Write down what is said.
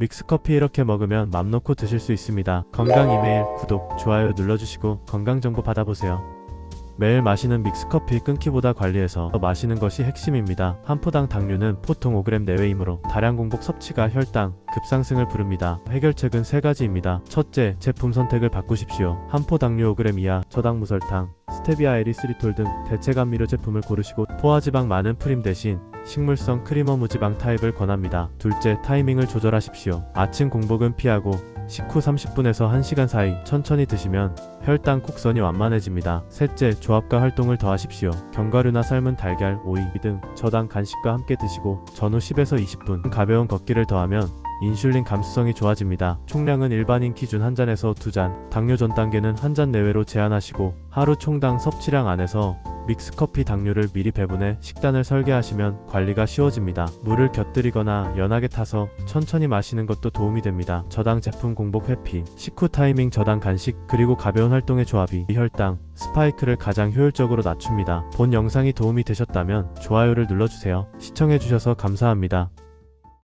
믹스커피 이렇게 먹으면 맘 놓고 드실 수 있습니다. 건강 이메일, 구독, 좋아요 눌러주시고 건강정보 받아보세요. 매일 마시는 믹스커피 끊기보다 관리해서 더 마시는 것이 핵심입니다. 한 포당 당류는 보통 5g 내외이므로 다량 공복 섭취가 혈당 급상승을 부릅니다. 해결책은 세 가지입니다. 첫째, 제품 선택을 바꾸십시오. 한 포 당류 5g 이하, 저당 무설탕, 스테비아 에리스리톨 등 대체 감미료 제품을 고르시고 포화지방 많은 프림 대신 식물성 크리머 무지방 타입을 권합니다. 둘째, 타이밍을 조절하십시오. 아침 공복은 피하고 식후 30분에서 1시간 사이 천천히 드시면 혈당 곡선이 완만해집니다. 셋째, 조합과 활동을 더하십시오. 견과류나 삶은 달걀, 오이 등 저당 간식과 함께 드시고 전후 10에서 20분 가벼운 걷기를 더하면 인슐린 감수성이 좋아집니다. 총량은 일반인 기준 한 잔에서 두 잔, 당뇨 전 단계는 한 잔 내외로 제한하시고 하루 총당 섭취량 안에서 믹스커피 당류를 미리 배분해 식단을 설계하시면 관리가 쉬워집니다. 물을 곁들이거나 연하게 타서 천천히 마시는 것도 도움이 됩니다. 저당 제품 공복 회피, 식후 타이밍 저당 간식, 그리고 가벼운 활동의 조합이 혈당, 스파이크를 가장 효율적으로 낮춥니다. 본 영상이 도움이 되셨다면 좋아요를 눌러주세요. 시청해주셔서 감사합니다.